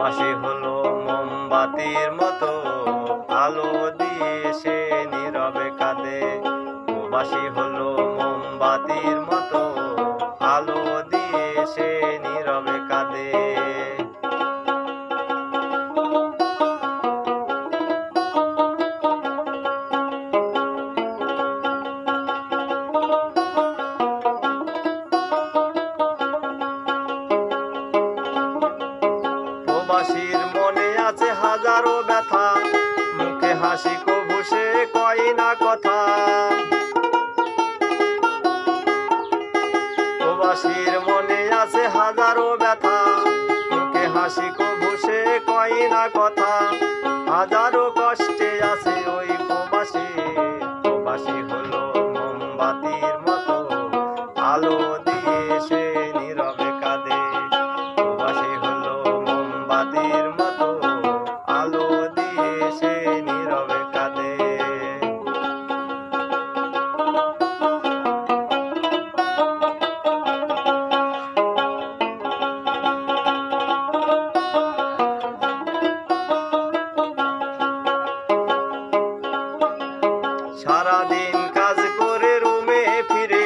বাসি হলো মোমবাতির মতো। আলো দিয়ে সে নীরবে কাঁদে। বাসি হলো মোমবাতির মতো। প্রবাসীর মনে আছে হাজারো ব্যথা। মুখে হাসি কবু সে কয় না কথা। প্রবাসীর মনে আছে হাজারো ব্যথা। মুখে হাসি কবু সে কয় না কথা। হাজারো কষ্টে আছে ওই প্রবাসী। প্রবাসী হলো সারাদিন কাজ করে রুমে ফিরে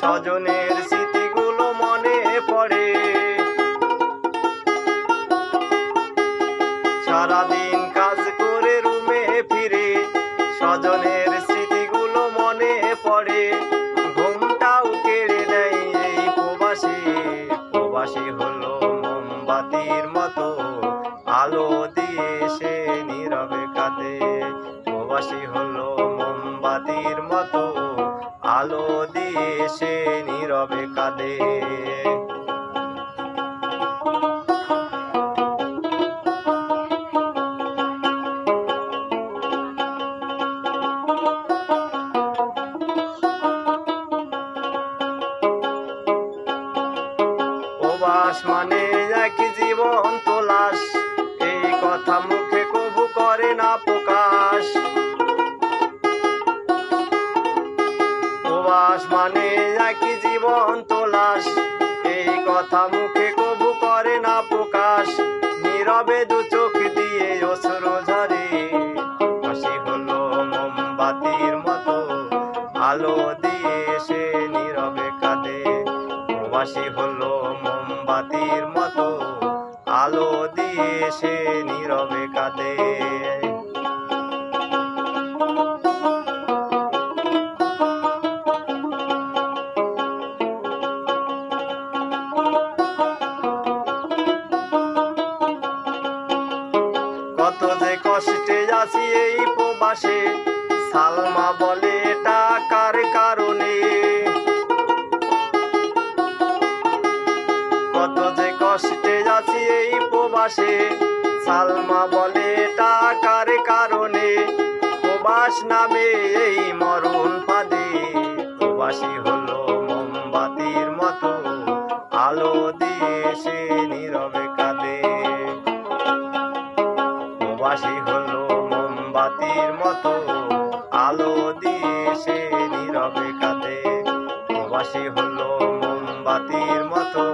স্বজনের স্মৃতিগুলো মনে পড়ে। সারাদিন সে নীরবে কাঁদে। মানে কথা মুখে করে না প্রকাশ। মানে প্রকাশ, নীরবে দু চোখ দিয়ে অশ্রু ঝরে। হাসি হলো মোমবাতির মতো, আলো দিয়ে সে নীরবে কাঁদে। প্রবাসী হলো মোমবাতির মতো, আলো দিয়ে সে নীরবে কাঁদে। আছি এই প্রবাসে। সালমা বলে এটা কার কারণে। কত যে কষ্টে আছি এই প্রবাসে। সালমা বলে এটা কার কারণে। প্রবাস নামে এই মরণ ফাঁদে প্রবাসী মোমবাতির মতো আলো দিয়ে সে নীরবে কাঁদে প্রবাসী হলো মোমবাতির মতো